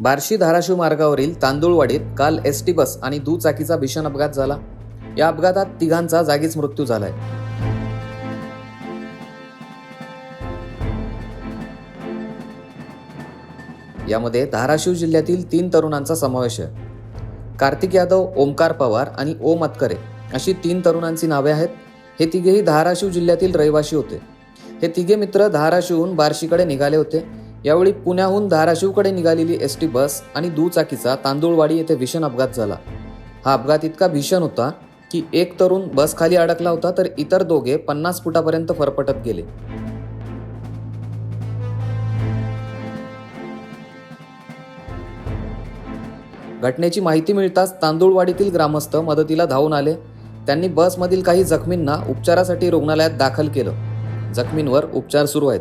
बार्शी धाराशिव मार्गावरील तांदूळवाडीत काल S T bus आणि दुचाकीचा भीषण अपघात झाला. या अपघातात तिघांचा जागीच मृत्यू झालाय. यामध्ये धाराशिव जिल्ह्यातील तीन तरुणांचा समावेश आहे. कार्तिक यादव ओमकार पवार आणि ओम अतकरे अशी तीन तरुणांची नावे आहेत. हे तिघेही धाराशिव जिल्ह्यातील रहिवासी होते. हे तिघे मित्र धाराशिवहून बार्शीकडे निघाले होते. यावेळी पुण्याहून धाराशिवकडे निघालेली एस टी बस आणि दुचाकीचा तांदूळवाडी येथे भीषण अपघात झाला. हा अपघात इतका भीषण होता की एक तरुण बस खाली अडकला होता तर इतर दोघे पन्नास फुटापर्यंत फरफटत गेले. घटनेची माहिती मिळताच तांदूळवाडीतील ग्रामस्थ मदतीला धावून आले. त्यांनी बसमधील काही जखमींना उपचारासाठी रुग्णालयात दाखल केलं. जखमींवर उपचार सुरू आहेत.